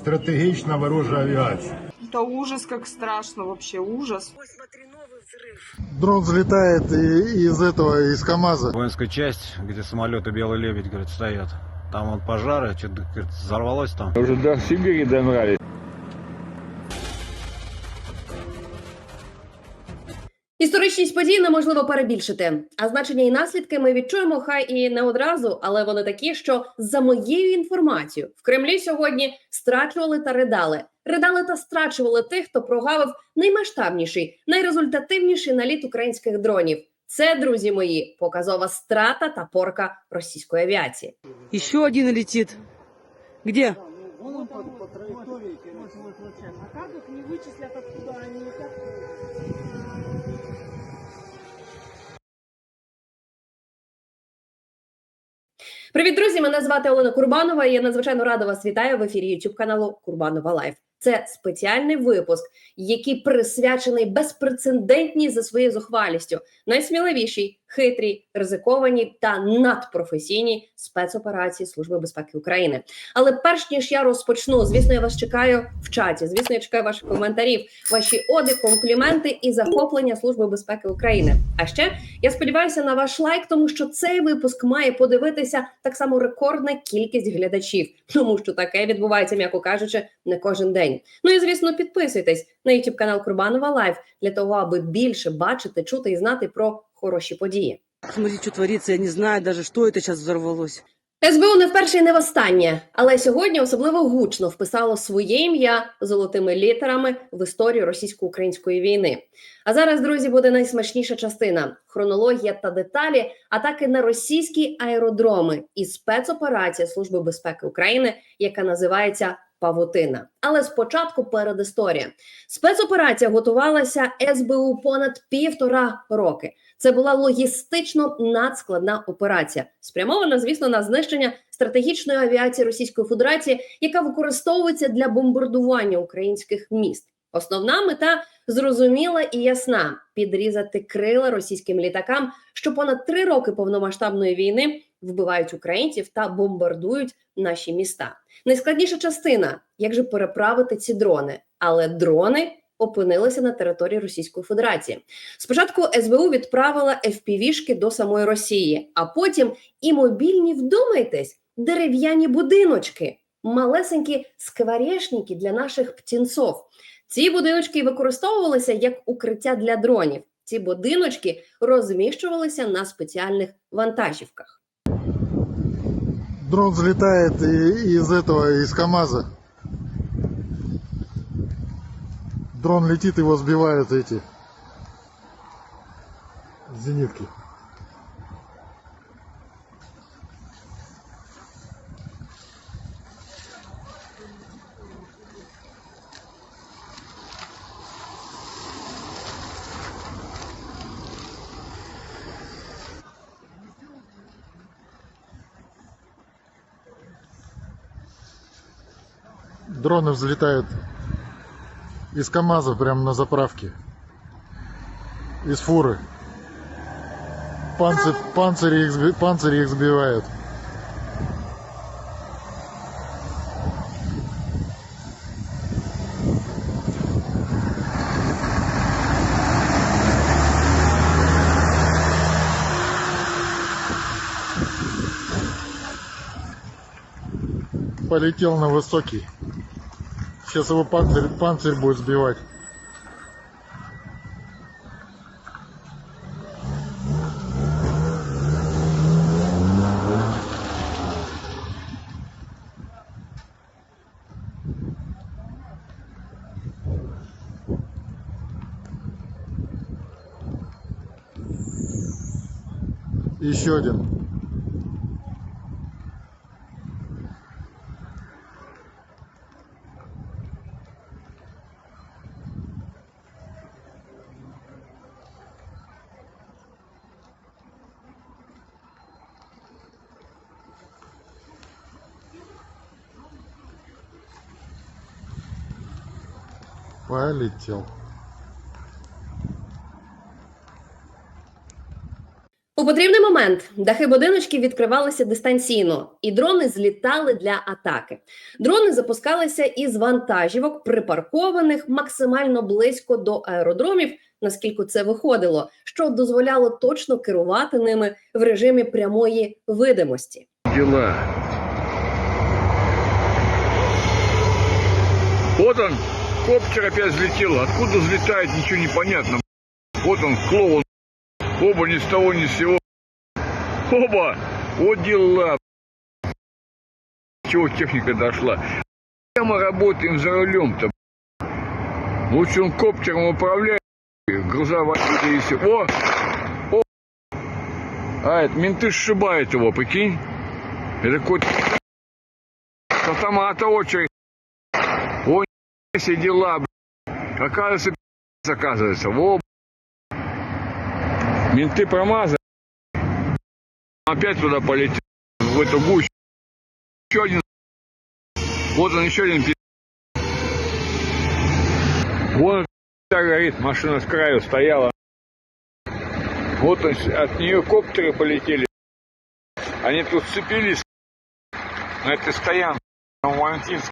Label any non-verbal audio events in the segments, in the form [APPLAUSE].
стратегічна ворожа авіація. Это ужас, как страшно вообще, ужас. Дрон взлетает и- из этого, из КАМАЗа. Воинская часть, где самолеты Белый Лебедь, говорит, стоят. Там вот пожары, что-то говорит, взорвалось там. Уже до Сибири добрались. Історичність подій неможливо перебільшити, а значення і наслідки ми відчуємо хай і не одразу, але вони такі, що за моєю інформацією в Кремлі сьогодні страчували та ридали. Ридали та страчували тих, хто прогавив наймасштабніший, найрезультативніший наліт українських дронів. Це, друзі мої, показова страта та порка російської авіації. Еще один летит. Где? Привіт, друзі! Мене звати Олена Курбанова. і Я надзвичайно рада вас вітаю в ефірі YouTube каналу Курбанова Лайф. Це спеціальний випуск, який присвячений безпрецедентній за своєю зухвалістю, найсміливішій, хитрій, ризикованій та надпрофесійній спецоперації Служби безпеки України. Але перш ніж я розпочну, звісно, я вас чекаю в чаті. Звісно, я чекаю ваших коментарів, ваші оди, компліменти і захоплення Служби безпеки України. А ще я сподіваюся на ваш лайк, тому що цей випуск має подивитися так само рекордна кількість глядачів, тому що таке відбувається, м'яко кажучи, не кожен день. Ну і звісно, підписуйтесь на YouTube канал Курбанова Лайф для того, аби більше бачити, чути і знати про хороші події. Смотрите, что творится. Я не знаю даже, что это сейчас взорвалось. СБУ не вперше і не востаннє, але сьогодні особливо гучно вписало своє ім'я золотими літерами в історію російсько-української війни. А зараз, друзі, буде найсмачніша частина: хронологія та деталі атаки на російські аеродроми і спецоперація Служби безпеки України, яка називається Павутина. Але спочатку передісторія. Спецоперація готувалася СБУ понад півтора роки. Це була логістично надскладна операція, спрямована, звісно, на знищення стратегічної авіації Російської Федерації, яка використовується для бомбардування українських міст. Основна мета зрозуміла і ясна: підрізати крила російським літакам, що понад три роки повномасштабної війни вбивають українців та бомбардують наші міста. Найскладніша частина як же переправити ці дрони, але дрони опинилися на території Російської Федерації. Спочатку СБУ відправила FPV-шки до самої Росії, а потім і мобільні, вдумайтесь, дерев'яні будиночки, малесенькі скворечники для наших птінців. Ці будиночки використовувалися як укриття для дронів. Ці будиночки розміщувалися на спеціальних вантажівках. Дрон и- из этого, из КАМАЗа. Дрон летит, его сбивают эти зенитки. Дроны взлетают из КАМАЗа прямо на заправке. Из фуры. Панцирь, панцири, их, панцири их сбивают. Полетел на высокий. Сейчас его панцирь, панцирь будет сбивать. Еще один. Полетел. У потрібний момент дахи будиночків відкривалися дистанційно, і дрони злітали для атаки. Дрони запускалися із вантажівок, припаркованих максимально близько до аеродромів, наскільки це виходило, що дозволяло точно керувати ними в режимі прямої видимості. дела. Вот он, коптер опять взлетел. Откуда взлетает, ничего не понятно. Вот он, клоун. Оба ни с того ни с сего. Оба! Вот дела. Чего техника дошла? Мы работаем за рулем-то? Лучше он коптером управляет, грузовая и все. О! О! А, это менты сшибают его, прикинь? Это какой-то с автомата очередь. Все дела, бля. Оказывается, пи***ц, оказывается. Во, бля. Менты промазали. Опять туда полетел, в эту гущу. Еще один. Вот он, еще один пи***. Вон та горит, машина с краю стояла. Вот он, от нее коптеры полетели. Они тут сцепились на этой стоянке на Валентинск.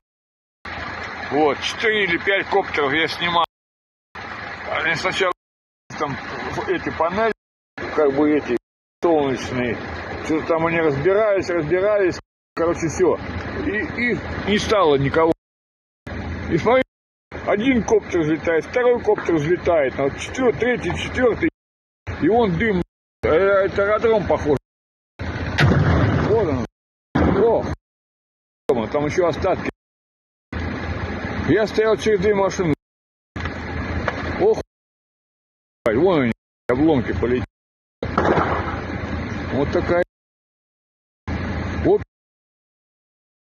Вот, четыре или пять коптеров я снимал. Они сначала там эти панели, как бы эти солнечные, что-то там они разбирались, разбирались, короче, все. И, и не стало никого. И смотри, один коптер взлетает, второй коптер взлетает, а вот четвер- третий, четвертый, и он дым. Э, Это аэродром похож. Вот он. О, там еще остатки. Я стоял через две машины. Ох, вон они, обломки полетели. Вот такая. Вот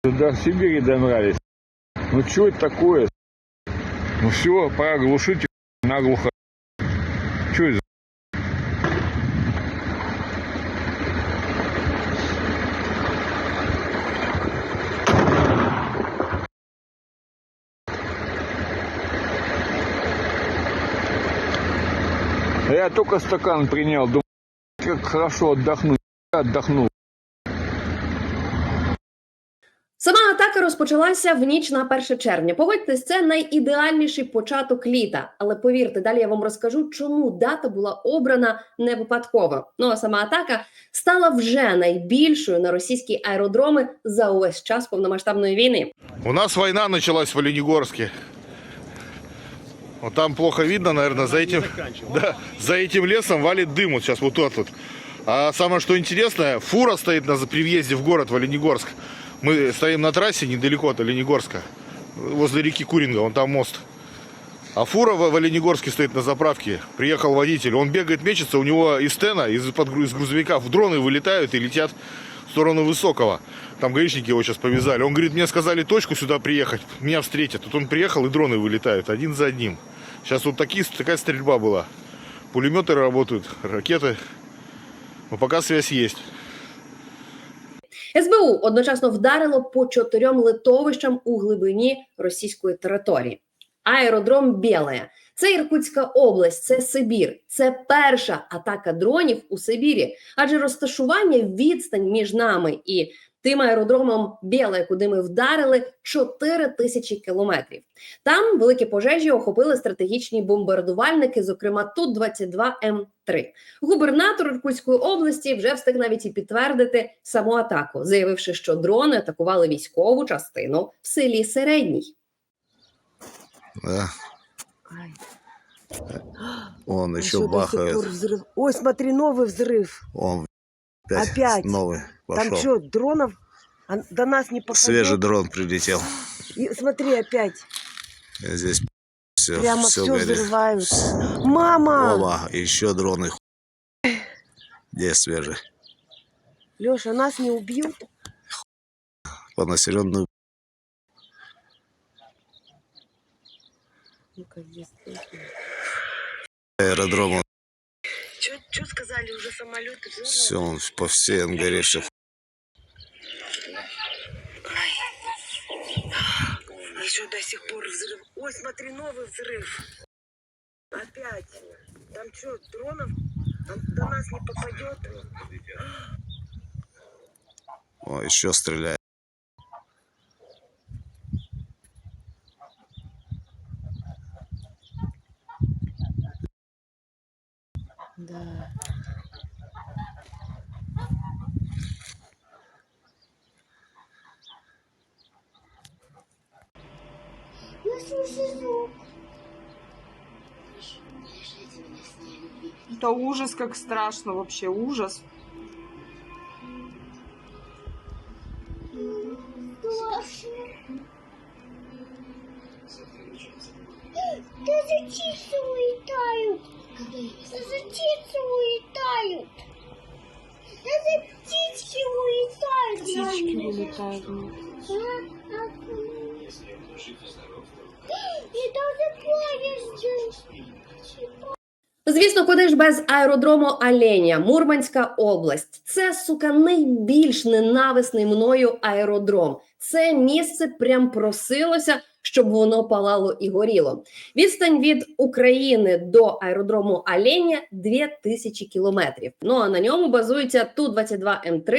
до Сибири добрались. Ну что это такое? Ну все, пора глушить наглухо. Что это? Я только стакан принял, думаю, как хорошо отдохну. Отдохнул. Сама атака розпочалася в ніч на 1 червня. Погодьтесь, це найідеальніший початок літа. Але повірте, далі я вам розкажу, чому дата була обрана не випадково. Ну а сама атака стала вже найбільшою на російські аеродроми за увесь час повномасштабної війни. У нас война началась в Оленегорске. Вот там плохо видно, наверное, за этим, [LAUGHS] да, за этим лесом валит дым вот сейчас вот тот вот. А самое что интересное, фура стоит на, при въезде в город в Оленегорск. Мы стоим на трассе недалеко от Оленегорска, возле реки Куринга, вон там мост. А фура в Оленегорске стоит на заправке. Приехал водитель, он бегает, мечется, у него из стена, из, из грузовика в дроны вылетают и летят сторону Высокого. Там гаишники его сейчас повязали. Он говорит, мне сказали точку сюда приехать, меня встретят. Тут он приехал, и дроны вылетают один за одним. Сейчас вот такие, такая стрельба была. Пулеметы работают, ракеты. Но пока связь есть. СБУ одночасно вдарило по чотирьом литовищам у глибині російської території. Аеродром Білая. Це Іркутська область, це Сибір. Це перша атака дронів у Сибірі, адже розташування відстань між нами і тим аеродромом Біле, куди ми вдарили, 4 тисячі кілометрів. Там великі пожежі охопили стратегічні бомбардувальники, зокрема ту 22 м 3 Губернатор Іркутської області вже встиг навіть і підтвердити саму атаку, заявивши, що дрони атакували військову частину в селі Середній. Ай, он а еще бахает. взрыв? Ой, смотри, новый взрыв. Он опять, Опять? новый Там пошел. что, дронов А до нас не попадет? Свежий дрон прилетел. И смотри, опять. Здесь все, Прямо все все горит. взрывают. Мама! Оба, еще дроны. Где свежий? Леша, нас не убьют? По населенную Ну-ка, есть. аэродрому. Что сказали, уже самолеты? Все, он по всей Ангаре все. Еще до сих пор взрыв. Ой, смотри, новый взрыв. Опять. Там что, дронов До нас не попадет. О, еще стреляет. Да. Это ужас, как страшно вообще, ужас. Даже птицы улетают. Даже птицы улетают. Даже птички улетают. Птички Мама. Звісно, куди ж без аеродрому Аленя, Мурманська область. Це сука найбільш ненависний мною аеродром. Це місце прям просилося, щоб воно палало і горіло. Відстань від України до аеродрому Аленя 2000 кілометрів. Ну а на ньому базується Ту-22 М3,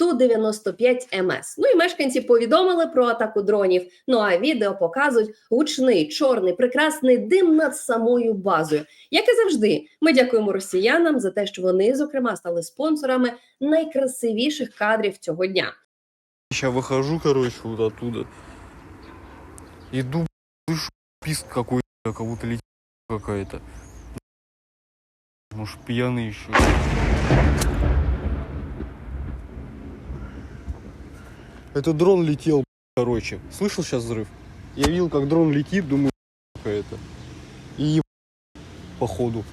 Ту-95 МС. Ну і мешканці повідомили про атаку дронів. Ну а відео показують гучний, чорний, прекрасний дим над самою базою. Як і завжди, ми дякуємо росіянам за те, що вони, зокрема, стали спонсорами найкрасивіших кадрів цього дня. Сейчас выхожу, короче, вот оттуда. Иду, слышу писк какой-то, как будто летит какая-то. Может, пьяный еще. Это дрон летел, короче. Слышал сейчас взрыв? Я видел, как дрон летит, думаю, какая-то. И еб... походу.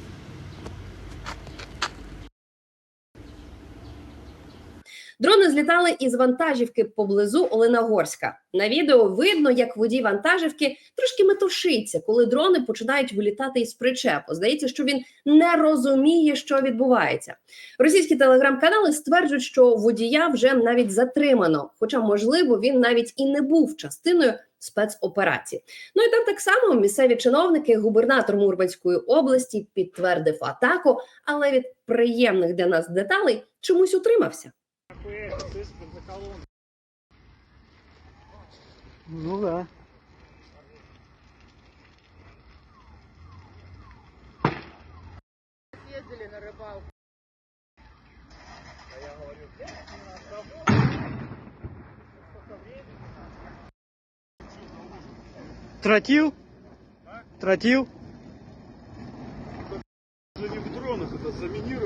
Дрони злітали із вантажівки поблизу Оленогорська. На відео видно, як водій вантажівки трошки метушиться, коли дрони починають вилітати із причепу. Здається, що він не розуміє, що відбувається. Російські телеграм-канали стверджують, що водія вже навіть затримано, хоча, можливо, він навіть і не був частиною спецоперації. Ну і там так само місцеві чиновники, губернатор Мурманської області підтвердив атаку, але від приємних для нас деталей чомусь утримався. ДПС, сыском за колонну. Ну да. Ездили на рыбалку. А я говорю, где Тратил? А? Тратил? Даже не в дронах это заменил.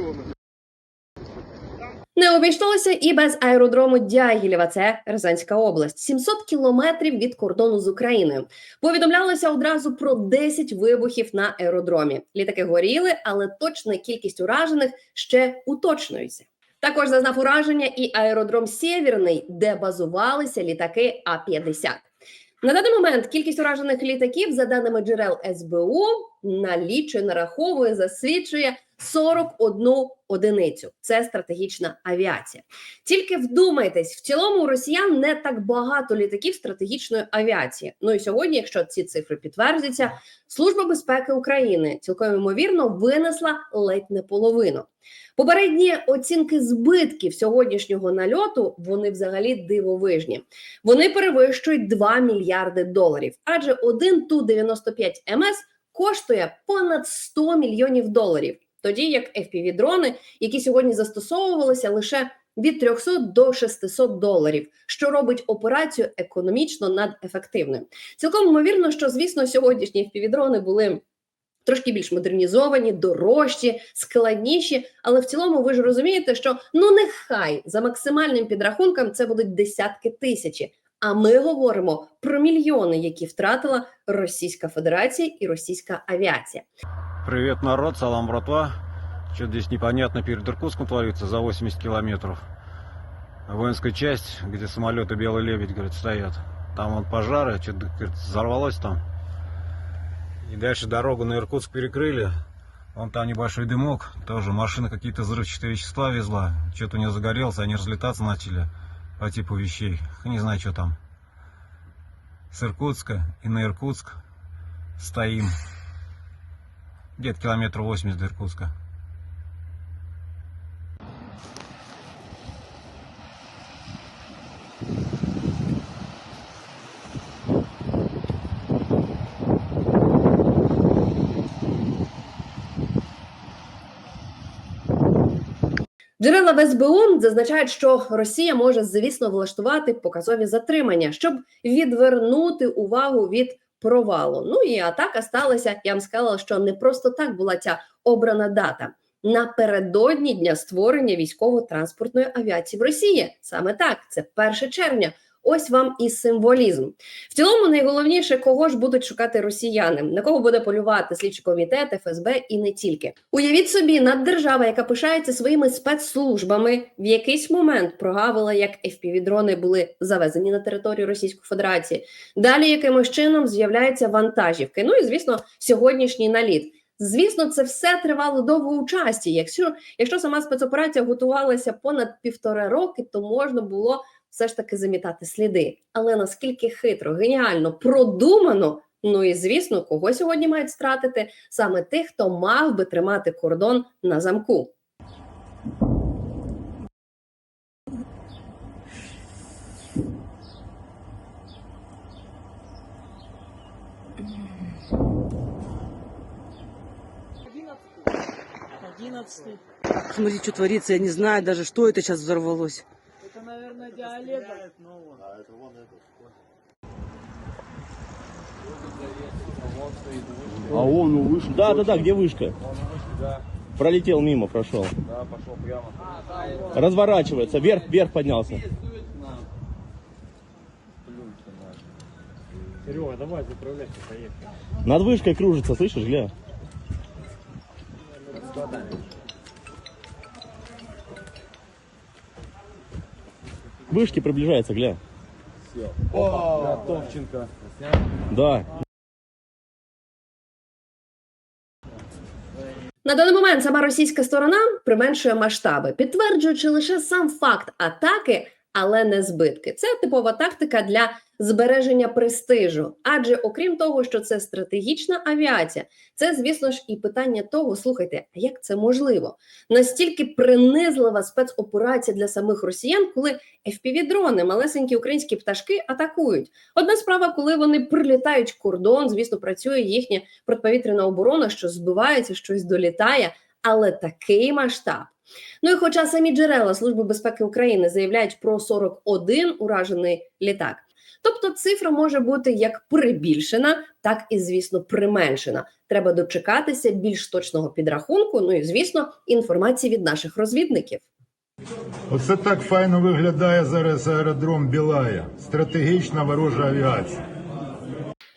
Обійшлося і без аеродрому Дягілєва. Це Рязанська область, 700 кілометрів від кордону з Україною. Повідомлялося одразу про 10 вибухів на аеродромі. Літаки горіли, але точна кількість уражених ще уточнюється. Також зазнав ураження і аеродром Сєвєрний, де базувалися літаки А-50. На даний момент кількість уражених літаків, за даними джерел СБУ, налічує, нараховує, засвідчує 41 одиницю. Це стратегічна авіація. Тільки вдумайтесь, в цілому у росіян не так багато літаків стратегічної авіації. Ну і сьогодні, якщо ці цифри підтвердяться, служба безпеки України цілком ймовірно винесла ледь не половину. Попередні оцінки збитків сьогоднішнього нальоту вони взагалі дивовижні. Вони перевищують 2 мільярди доларів, адже один ту 95 МС коштує понад 100 мільйонів доларів. Тоді як fpv дрони, які сьогодні застосовувалися лише від 300 до 600 доларів, що робить операцію економічно надефективною. Цілком ймовірно, що звісно сьогоднішні fpv дрони були. Трошки більш модернізовані, дорожчі, складніші, але в цілому ви ж розумієте, що ну нехай за максимальним підрахунком це будуть десятки тисячі. А ми говоримо про мільйони, які втратила Російська Федерація і російська авіація. Привет, народ, салам, братва. Что здесь непонятно перед Иркутском творится за 80 километров. Воинская часть, где самолеты Белый Лебедь, говорит, стоят. Там вот пожары, что-то, говорит, взорвалось там. И дальше дорогу на Иркутск перекрыли. Вон там небольшой дымок, тоже машина какие-то взрывчатые вещества везла. Что-то у нее загорелось, они разлетаться начали по типу вещей. Не знаю, что там. С Иркутска и на Иркутск стоим. где-то километров 80 до Иркутска. Джерела в СБУ зазначають, що Росія може, звісно, влаштувати показові затримання, щоб відвернути увагу від провалу. Ну і атака сталася. Я вам сказала, що не просто так була ця обрана дата. Напередодні дня створення військово-транспортної авіації в Росії. Саме так, це 1 червня. Ось вам і символізм. В цілому, найголовніше, кого ж будуть шукати росіяни, на кого буде полювати слідчий комітет, ФСБ і не тільки. Уявіть собі, наддержава, яка пишається своїми спецслужбами, в якийсь момент прогавила, як FPV-дрони були завезені на територію Російської Федерації. Далі якимось чином з'являються вантажівки. Ну і звісно, сьогоднішній наліт. Звісно, це все тривало довго у часі. Якщо, якщо сама спецоперація готувалася понад півтора роки, то можна було все ж таки замітати сліди. Але наскільки хитро, геніально, продумано. Ну і звісно, кого сьогодні мають стратити саме тих, хто мав би тримати кордон на замку. Одиннадцатый. Смотри, что творится, я не знаю даже, что это сейчас взорвалось. А он ну, вышел. Да, да, да, где вышка? Пролетел мимо, прошел. Да, пошел прямо. Разворачивается, вверх, вверх поднялся. Серега, давай заправляйся, поехали. Над вышкой кружится, слышишь, гля? К Вышке приближается, гля. Товченко. Да. На даний момент сама російська сторона применшує масштаби, підтверджуючи лише сам факт атаки, але не збитки. Це типова тактика для збереження престижу. Адже окрім того, що це стратегічна авіація, це, звісно ж, і питання того: слухайте, а як це можливо? Настільки принизлива спецоперація для самих росіян, коли FPV-дрони, малесенькі українські пташки атакують. Одна справа, коли вони прилітають кордон, звісно, працює їхня протиповітряна оборона, що збивається, щось долітає, але такий масштаб. Ну і хоча самі джерела Служби безпеки України заявляють про 41 уражений літак, тобто цифра може бути як перебільшена, так і, звісно, применшена. Треба дочекатися більш точного підрахунку. Ну і звісно, інформації від наших розвідників. Оце так файно виглядає зараз аеродром Білая. Стратегічна ворожа авіація.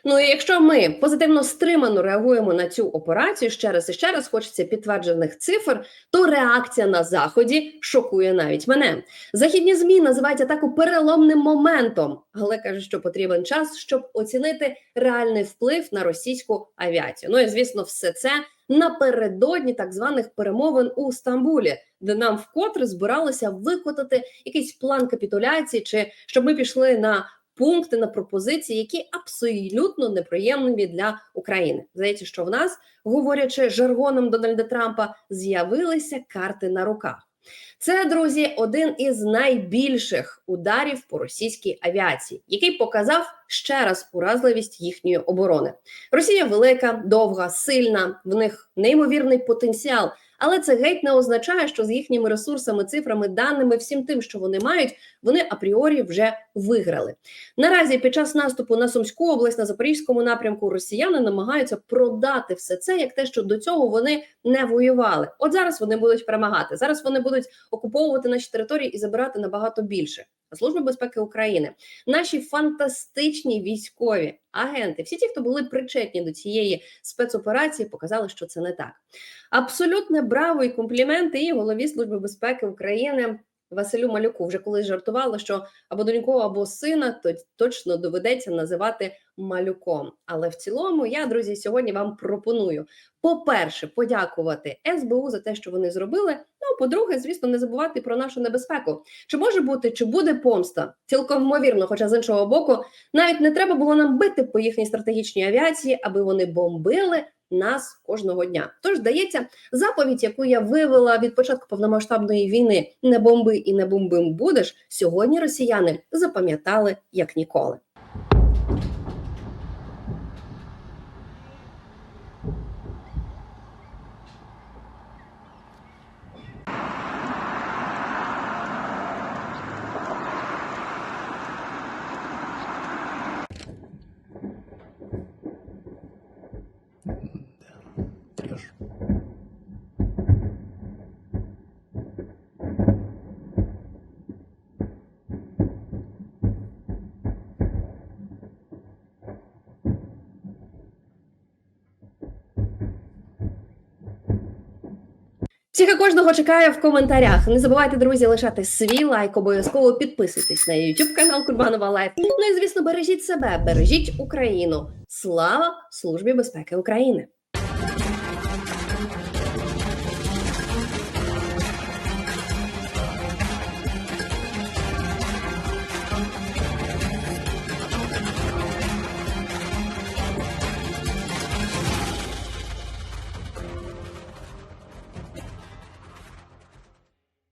Ну і якщо ми позитивно стримано реагуємо на цю операцію ще раз і ще раз хочеться підтверджених цифр, то реакція на заході шокує навіть мене. Західні змі називають атаку переломним моментом, але кажуть, що потрібен час, щоб оцінити реальний вплив на російську авіацію. Ну і звісно, все це напередодні так званих перемовин у Стамбулі, де нам вкотре збиралося викотати якийсь план капітуляції, чи щоб ми пішли на пункти на пропозиції, які абсолютно неприємні для України. Здається, що в нас, говорячи жаргоном Дональда Трампа, з'явилися карти на руках. Це, друзі, один із найбільших ударів по російській авіації, який показав ще раз уразливість їхньої оборони. Росія велика, довга, сильна, в них неймовірний потенціал. Але це геть не означає, що з їхніми ресурсами, цифрами, даними, всім тим, що вони мають, вони апріорі вже виграли. Наразі під час наступу на Сумську область на запорізькому напрямку росіяни намагаються продати все це як те, що до цього вони не воювали. От зараз вони будуть перемагати. Зараз вони будуть окуповувати наші території і забирати набагато більше. Служба безпеки України, наші фантастичні військові агенти, всі ті, хто були причетні до цієї спецоперації, показали, що це не так. Абсолютне браво і компліменти і голові Служби безпеки України Василю Малюку. Вже колись жартувала, що або доньку, або сина то точно доведеться називати малюком. Але в цілому, я друзі, сьогодні вам пропоную по-перше, подякувати СБУ за те, що вони зробили. Ну, по-друге, звісно, не забувати про нашу небезпеку. Чи може бути, чи буде помста? Цілком ймовірно, хоча з іншого боку, навіть не треба було нам бити по їхній стратегічній авіації, аби вони бомбили нас кожного дня. Тож здається, заповідь, яку я вивела від початку повномасштабної війни, не бомби і не бомбим будеш. Сьогодні росіяни запам'ятали як ніколи. Всіх і кожного чекаю в коментарях. Не забувайте, друзі, лишати свій лайк, обов'язково підписуйтесь на YouTube канал Курбанова Лайф. Ну і звісно, бережіть себе, бережіть Україну. Слава Службі безпеки України!